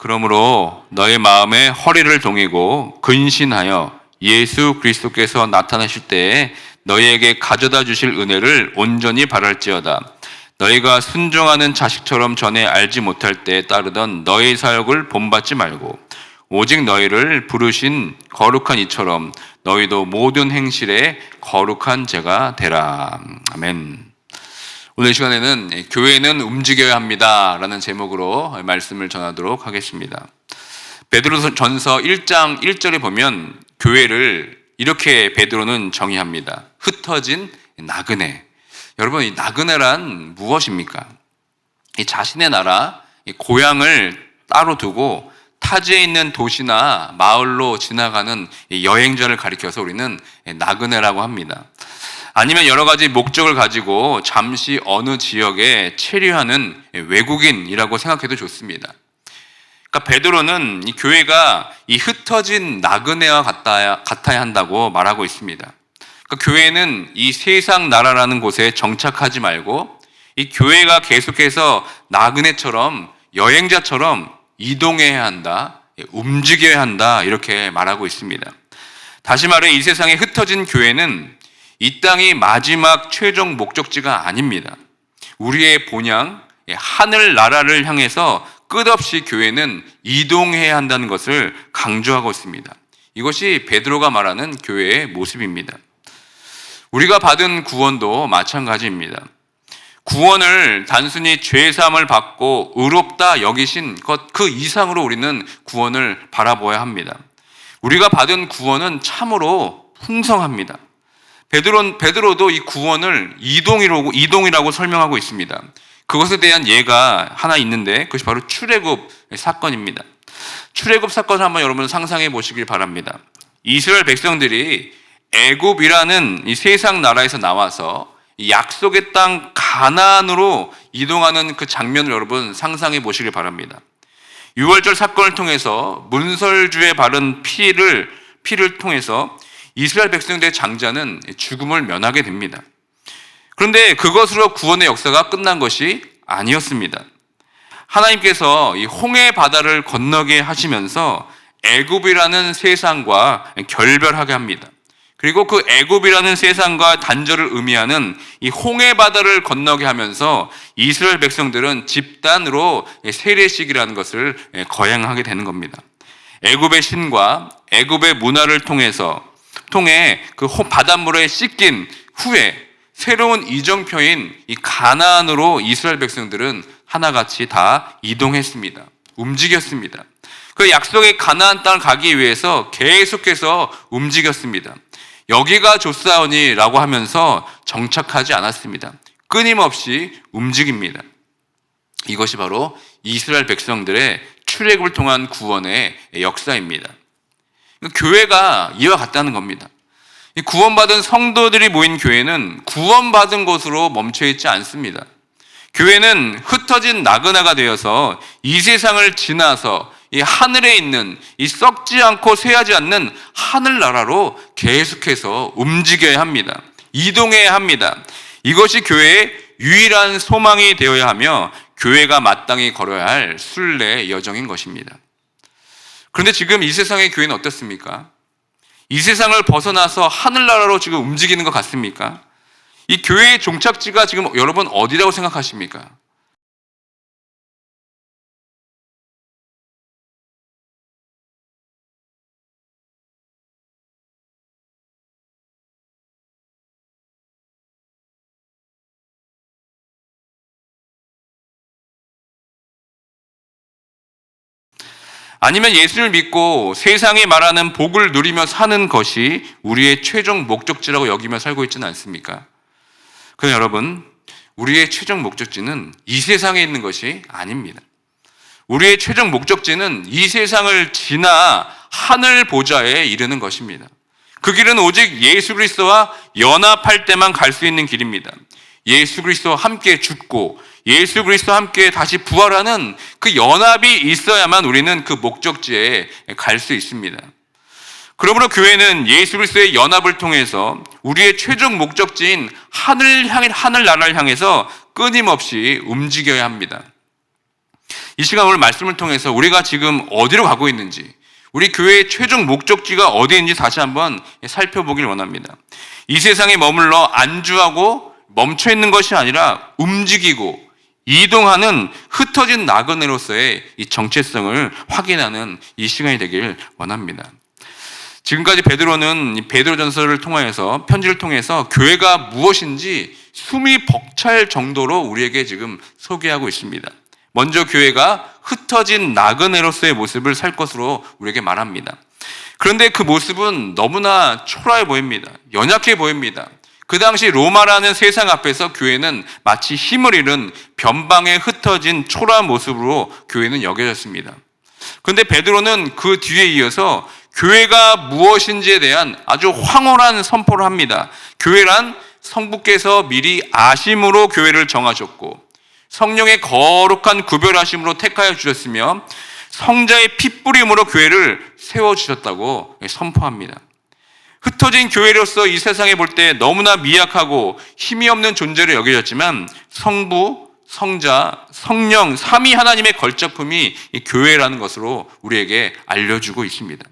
그러므로 너의 마음에 허리를 동이고 근신하여 예수 그리스도께서 나타나실 때에 너희에게 가져다 주실 은혜를 온전히 바랄지어다. 너희가 순종하는 자식처럼 전에 알지 못할 때에 따르던 너희 사역을 본받지 말고 오직 너희를 부르신 거룩한 이처럼 너희도 모든 행실에 거룩한 자가 되라. 아멘. 오늘 시간에는 교회는 움직여야 합니다라는 제목으로 말씀을 전하도록 하겠습니다. 베드로전서 1장 1절에 보면 교회를 이렇게 베드로는 정의합니다. 흩어진 나그네. 여러분 이 나그네란 무엇입니까? 이 자신의 나라, 이 고향을 따로 두고 타지에 있는 도시나 마을로 지나가는 이 여행자를 가리켜서 우리는 나그네라고 합니다. 아니면 여러 가지 목적을 가지고 잠시 어느 지역에 체류하는 외국인이라고 생각해도 좋습니다. 그러니까 베드로는 이 교회가 이 흩어진 나그네와 같아야, 같아야 한다고 말하고 있습니다. 그러니까 교회는 이 세상 나라라는 곳에 정착하지 말고 이 교회가 계속해서 나그네처럼 여행자처럼 이동해야 한다, 움직여야 한다 이렇게 말하고 있습니다. 다시 말해 이 세상에 흩어진 교회는 이 땅이 마지막 최종 목적지가 아닙니다. 우리의 본향, 하늘 나라를 향해서 끝없이 교회는 이동해야 한다는 것을 강조하고 있습니다. 이것이 베드로가 말하는 교회의 모습입니다. 우리가 받은 구원도 마찬가지입니다. 구원을 단순히 죄 사함을 받고 의롭다 여기신 것 그 이상으로 우리는 구원을 바라보아야 합니다. 우리가 받은 구원은 참으로 풍성합니다. 베드로, 베드로도 이 구원을 이동이라고, 이동이라고 설명하고 있습니다. 그것에 대한 예가 하나 있는데 그것이 바로 출애굽 사건입니다. 출애굽 사건을 한번 여러분 상상해 보시길 바랍니다. 이스라엘 백성들이 애굽이라는 이 세상 나라에서 나와서 이 약속의 땅 가나안으로 이동하는 그 장면을 여러분 상상해 보시길 바랍니다. 6월절 사건을 통해서 문설주에 바른 피를 피를 통해서 이스라엘 백성들의 장자는 죽음을 면하게 됩니다. 그런데 그것으로 구원의 역사가 끝난 것이 아니었습니다. 하나님께서 이 홍해 바다를 건너게 하시면서 애굽이라는 세상과 결별하게 합니다. 그리고 그 애굽이라는 세상과 단절을 의미하는 이 홍해 바다를 건너게 하면서 이스라엘 백성들은 집단으로 세례식이라는 것을 거행하게 되는 겁니다. 애굽의 신과 애굽의 문화를 통해서 통해 그 바닷물에 씻긴 후에 새로운 이정표인 이 가나안으로 이스라엘 백성들은 하나같이 다 이동했습니다. 움직였습니다. 그 약속의 가나안 땅을 가기 위해서 계속해서 움직였습니다. 여기가 조사원이라고 하면서 정착하지 않았습니다. 끊임없이 움직입니다. 이것이 바로 이스라엘 백성들의 출애굽을 통한 구원의 역사입니다. 교회가 이와 같다는 겁니다. 구원받은 성도들이 모인 교회는 구원받은 곳으로 멈춰 있지 않습니다. 교회는 흩어진 나그나가 되어서 이 세상을 지나서 이 하늘에 있는 이 썩지 않고 쇠하지 않는 하늘나라로 계속해서 움직여야 합니다. 이동해야 합니다. 이것이 교회의 유일한 소망이 되어야 하며 교회가 마땅히 걸어야 할 순례 여정인 것입니다. 그런데 지금 이 세상의 교회는 어떻습니까? 이 세상을 벗어나서 하늘나라로 지금 움직이는 것 같습니까? 이 교회의 종착지가 지금 여러분 어디라고 생각하십니까? 아니면 예수를 믿고 세상이 말하는 복을 누리며 사는 것이 우리의 최종 목적지라고 여기며 살고 있지는 않습니까? 그럼 여러분, 우리의 최종 목적지는 이 세상에 있는 것이 아닙니다. 우리의 최종 목적지는 이 세상을 지나 하늘 보좌에 이르는 것입니다. 그 길은 오직 예수 그리스도와 연합할 때만 갈 수 있는 길입니다. 예수 그리스도와 함께 죽고 예수 그리스도와 함께 다시 부활하는 그 연합이 있어야만 우리는 그 목적지에 갈 수 있습니다. 그러므로 교회는 예수 그리스도의 연합을 통해서 우리의 최종 목적지인 하늘 향해 하늘 나라를 향해서 끊임없이 움직여야 합니다. 이 시간 오늘 말씀을 통해서 우리가 지금 어디로 가고 있는지, 우리 교회의 최종 목적지가 어디인지 다시 한번 살펴보길 원합니다. 이 세상에 머물러 안주하고 멈춰 있는 것이 아니라 움직이고 이동하는 흩어진 나그네로서의 이 정체성을 확인하는 이 시간이 되길 원합니다. 지금까지 베드로는 이 베드로전서를 통하여서 편지를 통해서 교회가 무엇인지 숨이 벅찰 정도로 우리에게 지금 소개하고 있습니다. 먼저 교회가 흩어진 나그네로서의 모습을 살 것으로 우리에게 말합니다. 그런데 그 모습은 너무나 초라해 보입니다. 연약해 보입니다. 그 당시 로마라는 세상 앞에서 교회는 마치 힘을 잃은 변방에 흩어진 초라한 모습으로 교회는 여겨졌습니다. 그런데 베드로는 그 뒤에 이어서 교회가 무엇인지에 대한 아주 황홀한 선포를 합니다. 교회란 성부께서 미리 아심으로 교회를 정하셨고 성령의 거룩한 구별하심으로 택하여 주셨으며 성자의 핏뿌림으로 교회를 세워 주셨다고 선포합니다. 흩어진 교회로서 이 세상에 볼 때 너무나 미약하고 힘이 없는 존재로 여겨졌지만 성부, 성자, 성령, 삼위 하나님의 걸작품이 이 교회라는 것으로 우리에게 알려주고 있습니다.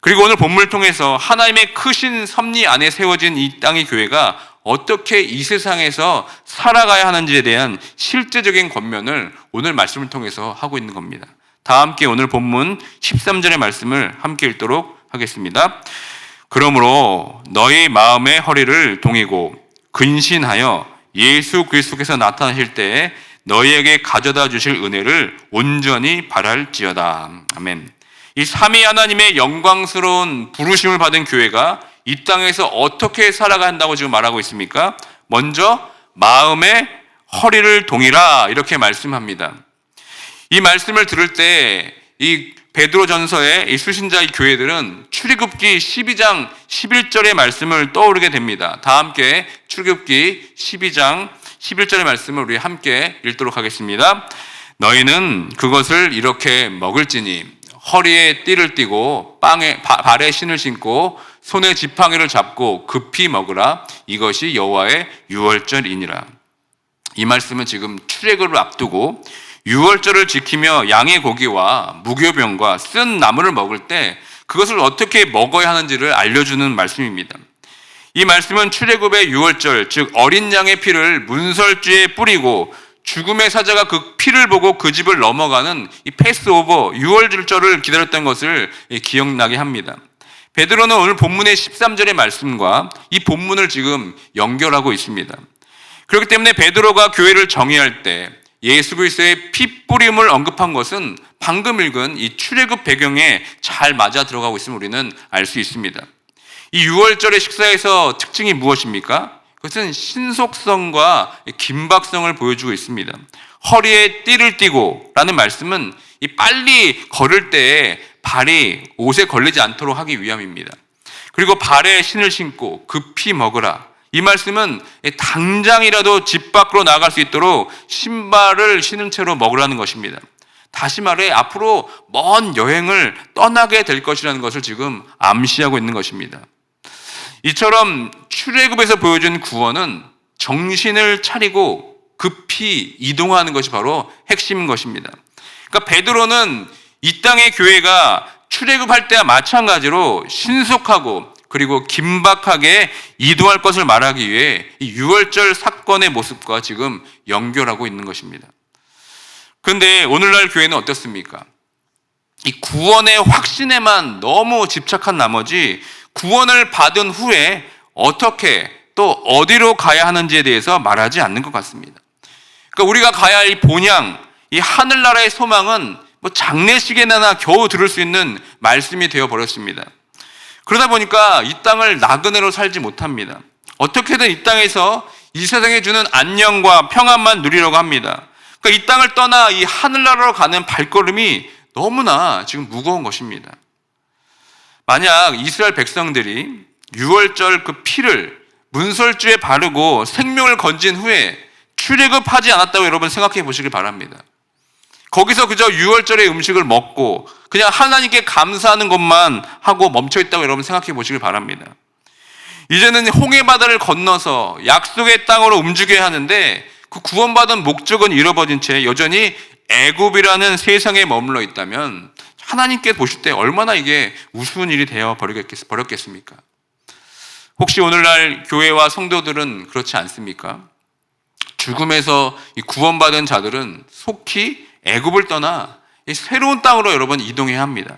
그리고 오늘 본문을 통해서 하나님의 크신 섭리 안에 세워진 이 땅의 교회가 어떻게 이 세상에서 살아가야 하는지에 대한 실제적인 권면을 오늘 말씀을 통해서 하고 있는 겁니다. 다 함께 오늘 본문 13절의 말씀을 함께 읽도록 하겠습니다. 그러므로 너희 마음의 허리를 동이고 근신하여 예수 그리스도께서 나타나실 때에 너희에게 가져다 주실 은혜를 온전히 바랄지어다. 아멘. 이 삼위 하나님의 영광스러운 부르심을 받은 교회가 이 땅에서 어떻게 살아간다고 지금 말하고 있습니까? 먼저 마음의 허리를 동이라 이렇게 말씀합니다. 이 말씀을 들을 때 이 베드로 전서의 이 수신자의 교회들은 출애굽기 12장 11절의 말씀을 떠오르게 됩니다. 다 함께 출애굽기 12장 11절의 말씀을 우리 함께 읽도록 하겠습니다. 너희는 그것을 이렇게 먹을지니 허리에 띠를 띠고 빵에 바, 발에 신을 신고 손에 지팡이를 잡고 급히 먹으라 이것이 여호와의 유월절이니라. 이 말씀은 지금 출애굽을 앞두고 유월절을 지키며 양의 고기와 무교병과 쓴 나물을 먹을 때 그것을 어떻게 먹어야 하는지를 알려주는 말씀입니다. 이 말씀은 출애굽의 유월절, 즉 어린 양의 피를 문설주에 뿌리고 죽음의 사자가 그 피를 보고 그 집을 넘어가는 이 패스오버 유월절을 기다렸던 것을 기억나게 합니다. 베드로는 오늘 본문의 13절의 말씀과 이 본문을 지금 연결하고 있습니다. 그렇기 때문에 베드로가 교회를 정의할 때 예수 그리스도의 피 뿌림을 언급한 것은 방금 읽은 이 출애굽 배경에 잘 맞아 들어가고 있음을 우리는 알 수 있습니다. 이 6월절의 식사에서 특징이 무엇입니까? 그것은 신속성과 긴박성을 보여주고 있습니다. 허리에 띠를 띠고 라는 말씀은 이 빨리 걸을 때 발이 옷에 걸리지 않도록 하기 위함입니다. 그리고 발에 신을 신고 급히 먹으라. 이 말씀은 당장이라도 집 밖으로 나갈 수 있도록 신발을 신은 채로 먹으라는 것입니다. 다시 말해 앞으로 먼 여행을 떠나게 될 것이라는 것을 지금 암시하고 있는 것입니다. 이처럼 출애굽에서 보여준 구원은 정신을 차리고 급히 이동하는 것이 바로 핵심인 것입니다. 그러니까 베드로는 이 땅의 교회가 출애굽할 때와 마찬가지로 신속하고 그리고 긴박하게 이동할 것을 말하기 위해 이 6월절 사건의 모습과 지금 연결하고 있는 것입니다. 그런데 오늘날 교회는 어떻습니까? 이 구원의 확신에만 너무 집착한 나머지 구원을 받은 후에 어떻게 또 어디로 가야 하는지에 대해서 말하지 않는 것 같습니다. 그러니까 우리가 가야 할 이 본향, 이 하늘나라의 소망은 뭐 장례식에나 겨우 들을 수 있는 말씀이 되어 버렸습니다. 그러다 보니까 이 땅을 나그네로 살지 못합니다. 어떻게든 이 땅에서 이 세상에 주는 안녕과 평안만 누리려고 합니다. 그러니까 이 땅을 떠나 이 하늘나라로 가는 발걸음이 너무나 지금 무거운 것입니다. 만약 이스라엘 백성들이 6월절 그 피를 문설주에 바르고 생명을 건진 후에 출애굽하지 않았다고 여러분 생각해 보시길 바랍니다. 거기서 그저 6월절의 음식을 먹고 그냥 하나님께 감사하는 것만 하고 멈춰 있다고 여러분 생각해 보시길 바랍니다. 이제는 홍해 바다를 건너서 약속의 땅으로 움직여야 하는데 그 구원받은 목적은 잃어버린 채 여전히 애굽이라는 세상에 머물러 있다면 하나님께 보실 때 얼마나 이게 우스운 일이 되어 버렸겠습니까? 혹시 오늘날 교회와 성도들은 그렇지 않습니까? 죽음에서 이 구원받은 자들은 속히 애굽을 떠나 이 새로운 땅으로 여러분 이동해야 합니다.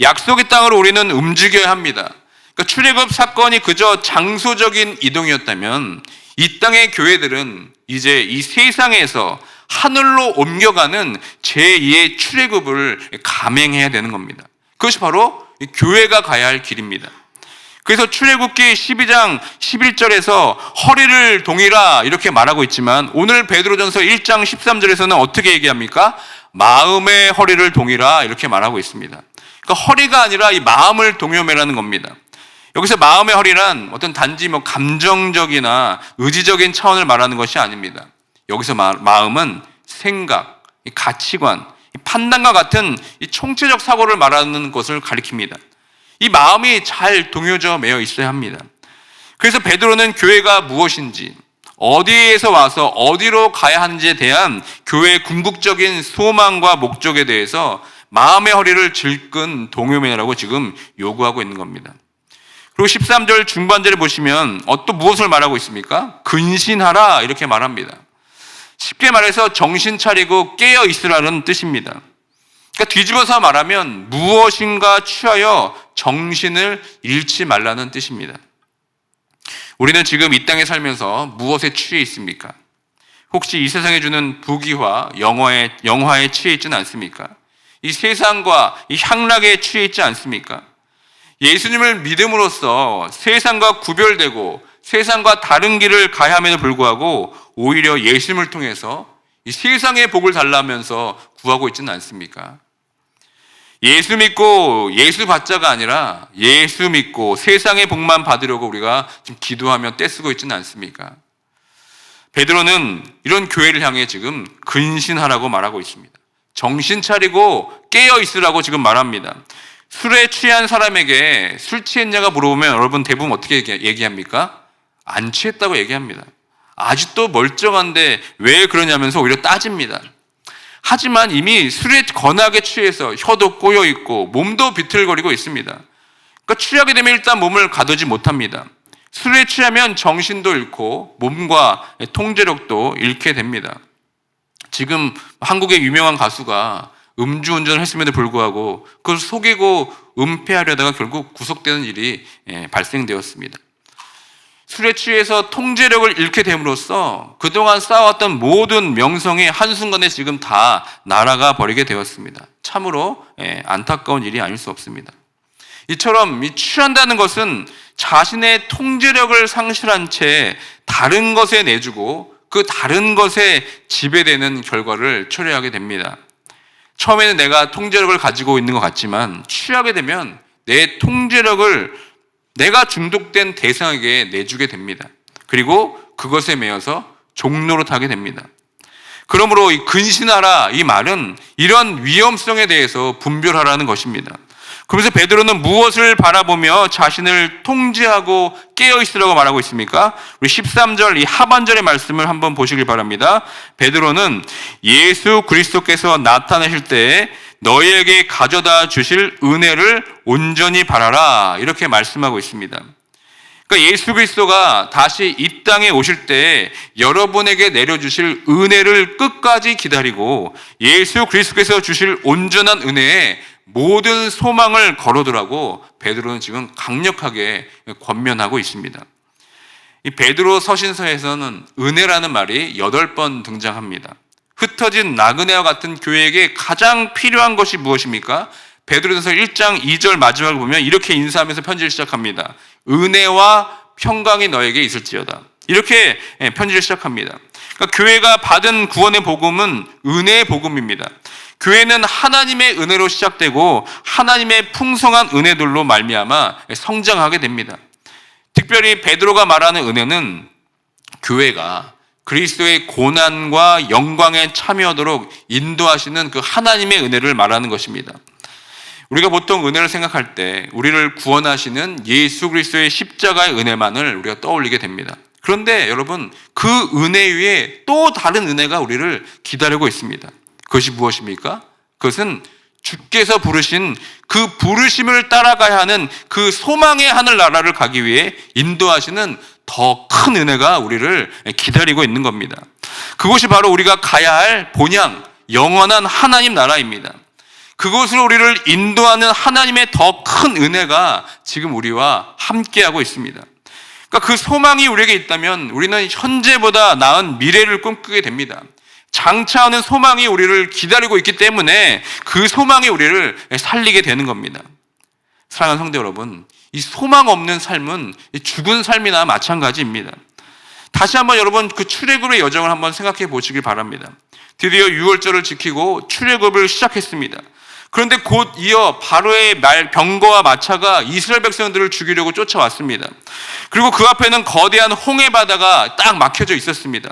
약속의 땅으로 우리는 움직여야 합니다. 그러니까 출애굽 사건이 그저 장소적인 이동이었다면 이 땅의 교회들은 이제 이 세상에서 하늘로 옮겨가는 제2의 출애굽을 감행해야 되는 겁니다. 그것이 바로 이 교회가 가야 할 길입니다. 그래서 출애굽기 12장 11절에서 허리를 동이라 이렇게 말하고 있지만 오늘 베드로전서 1장 13절에서는 어떻게 얘기합니까? 마음의 허리를 동이라 이렇게 말하고 있습니다. 그러니까 허리가 아니라 이 마음을 동요매라는 겁니다. 여기서 마음의 허리란 어떤 단지 뭐 감정적이나 의지적인 차원을 말하는 것이 아닙니다. 여기서 마, 마음은 생각, 이 가치관, 이 판단과 같은 이 총체적 사고를 말하는 것을 가리킵니다. 이 마음이 잘 동요져 매어 있어야 합니다. 그래서 베드로는 교회가 무엇인지, 어디에서 와서 어디로 가야 하는지에 대한 교회의 궁극적인 소망과 목적에 대해서 마음의 허리를 질끈 동요매라고 지금 요구하고 있는 겁니다. 그리고 13절 중반절에 보시면 어, 또 무엇을 말하고 있습니까? 근신하라 이렇게 말합니다. 쉽게 말해서 정신 차리고 깨어 있으라는 뜻입니다. 그러니까 뒤집어서 말하면 무엇인가 취하여 정신을 잃지 말라는 뜻입니다. 우리는 지금 이 땅에 살면서 무엇에 취해 있습니까? 혹시 이 세상에 주는 부귀와 영화에, 영화에 취해 있지는 않습니까? 이 세상과 이 향락에 취해 있지 않습니까? 예수님을 믿음으로써 세상과 구별되고 세상과 다른 길을 가야 함에도 불구하고 오히려 예수님을 통해서 이 세상의 복을 달라면서 구하고 있지는 않습니까? 예수 믿고 예수 받자가 아니라 예수 믿고 세상의 복만 받으려고 우리가 지금 기도하며 떼쓰고 있지는 않습니까? 베드로는 이런 교회를 향해 지금 근신하라고 말하고 있습니다. 정신 차리고 깨어 있으라고 지금 말합니다. 술에 취한 사람에게 술 취했냐가 물어보면 여러분 대부분 어떻게 얘기- 얘기합니까? 안 취했다고 얘기합니다. 아직도 멀쩡한데 왜 그러냐면서 오히려 따집니다. 하지만 이미 술에 거나게 취해서 혀도 꼬여 있고 몸도 비틀거리고 있습니다. 그러니까 취하게 되면 일단 몸을 가두지 못합니다. 술에 취하면 정신도 잃고 몸과 통제력도 잃게 됩니다. 지금 한국의 유명한 가수가 음주운전을 했음에도 불구하고 그걸 속이고 은폐하려다가 결국 구속되는 일이 예, 발생되었습니다. 술에 취해서 통제력을 잃게 됨으로써 그동안 쌓아왔던 모든 명성이 한순간에 지금 다 날아가 버리게 되었습니다. 참으로 예, 안타까운 일이 아닐 수 없습니다. 이처럼 이 취한다는 것은 자신의 통제력을 상실한 채 다른 것에 내주고 그 다른 것에 지배되는 결과를 초래하게 됩니다. 처음에는 내가 통제력을 가지고 있는 것 같지만 취하게 되면 내 통제력을 내가 중독된 대상에게 내주게 됩니다. 그리고 그것에 매여서 종로로 타게 됩니다. 그러므로 이 근신하라 이 말은 이런 위험성에 대해서 분별하라는 것입니다. 그러면서 베드로는 무엇을 바라보며 자신을 통제하고 깨어 있으라고 말하고 있습니까? 우리 13절 이 하반절의 말씀을 한번 보시길 바랍니다. 베드로는 예수 그리스도께서 나타나실 때 너희에게 가져다 주실 은혜를 온전히 바라라 이렇게 말씀하고 있습니다. 그러니까 예수 그리스도가 다시 이 땅에 오실 때 여러분에게 내려주실 은혜를 끝까지 기다리고 예수 그리스도께서 주실 온전한 은혜에 모든 소망을 걸어두라고 베드로는 지금 강력하게 권면하고 있습니다. 이 베드로 서신서에서는 은혜라는 말이 여덟 번 등장합니다. 흩어진 나그네와 같은 교회에게 가장 필요한 것이 무엇입니까? 베드로전서 1장 2절 마지막을 보면 이렇게 인사하면서 편지를 시작합니다. 은혜와 평강이 너에게 있을지어다. 이렇게 예, 편지를 시작합니다. 그러니까 교회가 받은 구원의 복음은 은혜의 복음입니다. 교회는 하나님의 은혜로 시작되고 하나님의 풍성한 은혜들로 말미암아 성장하게 됩니다. 특별히 베드로가 말하는 은혜는 교회가 그리스도의 고난과 영광에 참여하도록 인도하시는 그 하나님의 은혜를 말하는 것입니다. 우리가 보통 은혜를 생각할 때 우리를 구원하시는 예수 그리스도의 십자가의 은혜만을 우리가 떠올리게 됩니다. 그런데 여러분 그 은혜 위에 또 다른 은혜가 우리를 기다리고 있습니다. 그것이 무엇입니까? 그것은 주께서 부르신 그 부르심을 따라가야 하는 그 소망의 하늘나라를 가기 위해 인도하시는 더 큰 은혜가 우리를 기다리고 있는 겁니다. 그것이 바로 우리가 가야 할 본향, 영원한 하나님 나라입니다. 그곳으로 우리를 인도하는 하나님의 더 큰 은혜가 지금 우리와 함께하고 있습니다. 그러니까 그 소망이 우리에게 있다면 우리는 현재보다 나은 미래를 꿈꾸게 됩니다. 장차하는 소망이 우리를 기다리고 있기 때문에 그 소망이 우리를 살리게 되는 겁니다. 사랑하는 성도 여러분, 이 소망 없는 삶은 죽은 삶이나 마찬가지입니다. 다시 한번 여러분 그 출애굽의 여정을 한번 생각해 보시길 바랍니다. 드디어 6월절을 지키고 출애굽을 시작했습니다. 그런데 곧 이어 바로의 말 병거와 마차가 이스라엘 백성들을 죽이려고 쫓아왔습니다. 그리고 그 앞에는 거대한 홍해 바다가 딱 막혀져 있었습니다.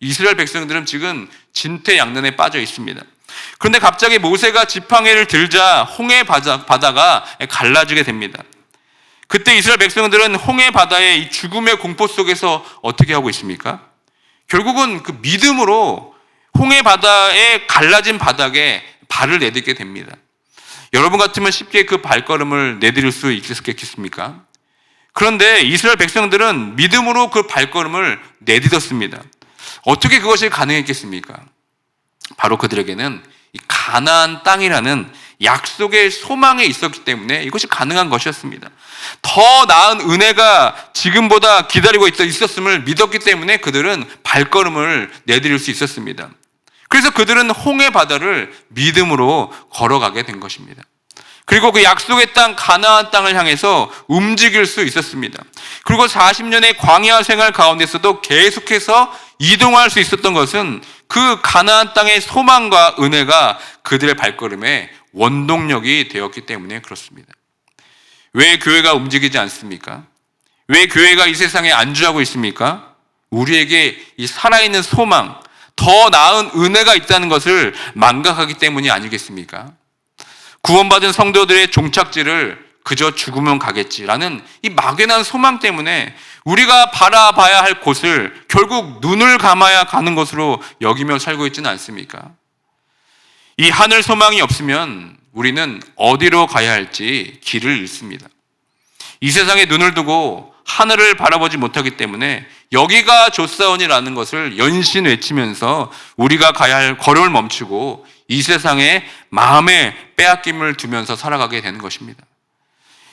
이스라엘 백성들은 지금 진퇴양난에 빠져 있습니다. 그런데 갑자기 모세가 지팡이를 들자 홍해 바다가 갈라지게 됩니다. 그때 이스라엘 백성들은 홍해 바다의 이 죽음의 공포 속에서 어떻게 하고 있습니까? 결국은 그 믿음으로 홍해 바다에 갈라진 바닥에 발을 내딛게 됩니다. 여러분 같으면 쉽게 그 발걸음을 내디딜 수 있겠습니까? 그런데 이스라엘 백성들은 믿음으로 그 발걸음을 내딛었습니다. 어떻게 그것이 가능했겠습니까? 바로 그들에게는 가나안 땅이라는 약속의 소망에 있었기 때문에 이것이 가능한 것이었습니다. 더 나은 은혜가 지금보다 기다리고 있었음을 믿었기 때문에 그들은 발걸음을 내디딜 수 있었습니다. 그래서 그들은 홍해 바다를 믿음으로 걸어가게 된 것입니다. 그리고 그 약속의 땅 가나안 땅을 향해서 움직일 수 있었습니다. 그리고 40년의 광야 생활 가운데서도 계속해서 이동할 수 있었던 것은 그 가나안 땅의 소망과 은혜가 그들의 발걸음에 원동력이 되었기 때문에 그렇습니다. 왜 교회가 움직이지 않습니까? 왜 교회가 이 세상에 안주하고 있습니까? 우리에게 이 살아있는 소망, 더 나은 은혜가 있다는 것을 망각하기 때문이 아니겠습니까? 구원받은 성도들의 종착지를 그저 죽으면 가겠지라는 이 막연한 소망 때문에 우리가 바라봐야 할 곳을 결국 눈을 감아야 가는 것으로 여기며 살고 있지는 않습니까? 이 하늘 소망이 없으면 우리는 어디로 가야 할지 길을 잃습니다. 이 세상에 눈을 두고 하늘을 바라보지 못하기 때문에 여기가 조사원이라는 것을 연신 외치면서 우리가 가야 할 걸음을 멈추고 이 세상에 마음의 빼앗김을 두면서 살아가게 되는 것입니다.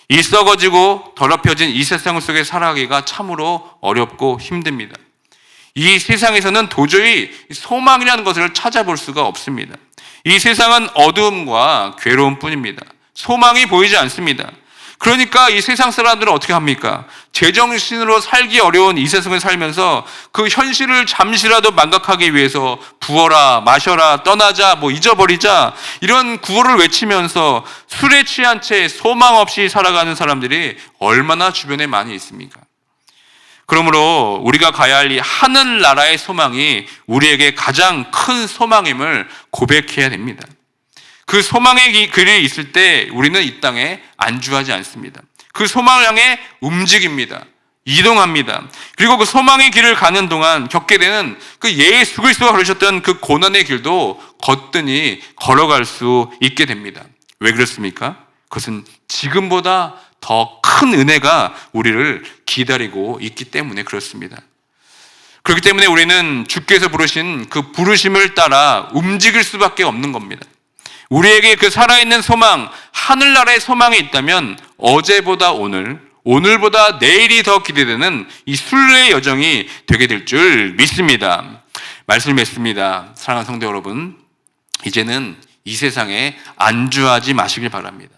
이 썩어지고 더럽혀진 이 세상 속에 살아가기가 참으로 어렵고 힘듭니다. 이 세상에서는 도저히 소망이라는 것을 찾아볼 수가 없습니다. 이 세상은 어두움과 괴로움 뿐입니다. 소망이 보이지 않습니다. 그러니까 이 세상 사람들은 어떻게 합니까? 제정신으로 살기 어려운 이 세상을 살면서 그 현실을 잠시라도 망각하기 위해서 부어라, 마셔라, 떠나자, 뭐 잊어버리자 이런 구호를 외치면서 술에 취한 채 소망 없이 살아가는 사람들이 얼마나 주변에 많이 있습니까? 그러므로 우리가 가야 할 이 하늘나라의 소망이 우리에게 가장 큰 소망임을 고백해야 됩니다. 그 소망의 글이 있을 때 우리는 이 땅에 안주하지 않습니다. 그 소망을 향해 움직입니다. 이동합니다. 그리고 그 소망의 길을 가는 동안 겪게 되는 그 예수 그리스도가 걸으셨던 그 고난의 길도 거뜬히 걸어갈 수 있게 됩니다. 왜 그렇습니까? 그것은 지금보다 더 큰 은혜가 우리를 기다리고 있기 때문에 그렇습니다. 그렇기 때문에 우리는 주께서 부르신 그 부르심을 따라 움직일 수밖에 없는 겁니다. 우리에게 그 살아있는 소망, 하늘나라의 소망이 있다면 어제보다 오늘, 오늘보다 내일이 더 기대되는 이 순례의 여정이 되게 될 줄 믿습니다. 말씀을 맺습니다. 사랑하는 성도 여러분, 이제는 이 세상에 안주하지 마시길 바랍니다.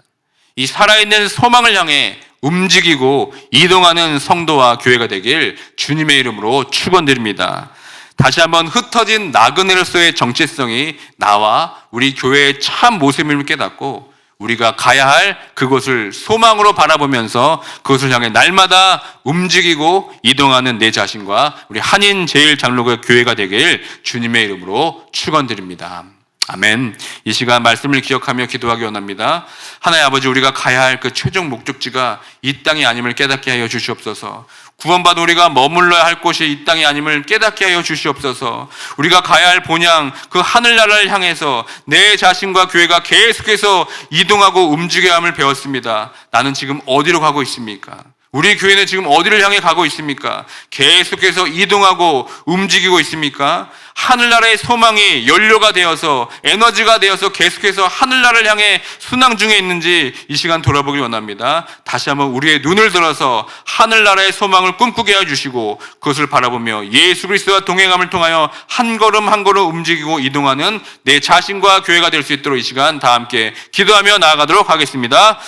이 살아있는 소망을 향해 움직이고 이동하는 성도와 교회가 되길 주님의 이름으로 축원드립니다. 다시 한번 흩어진 나그네로서의 정체성이 나와 우리 교회의 참 모습을 깨닫고 우리가 가야 할 그곳을 소망으로 바라보면서 그것을 향해 날마다 움직이고 이동하는 내 자신과 우리 한인 제일 장로교 교회가 되길 주님의 이름으로 축원드립니다. 아멘. 이 시간 말씀을 기억하며 기도하기 원합니다. 하나의 아버지 우리가 가야 할 그 최종 목적지가 이 땅이 아님을 깨닫게 하여 주시옵소서. 구원받은 우리가 머물러야 할 곳이 이 땅이 아님을 깨닫게 하여 주시옵소서. 우리가 가야 할 본향 그 하늘나라를 향해서 내 자신과 교회가 계속해서 이동하고 움직여야 함을 배웠습니다. 나는 지금 어디로 가고 있습니까? 우리 교회는 지금 어디를 향해 가고 있습니까? 계속해서 이동하고 움직이고 있습니까? 하늘나라의 소망이 연료가 되어서 에너지가 되어서 계속해서 하늘나라를 향해 순항 중에 있는지 이 시간 돌아보기 원합니다. 다시 한번 우리의 눈을 들어서 하늘나라의 소망을 꿈꾸게 해 주시고 그것을 바라보며 예수 그리스도와 동행함을 통하여 한 걸음 한 걸음 움직이고 이동하는 내 자신과 교회가 될 수 있도록 이 시간 다 함께 기도하며 나아가도록 하겠습니다.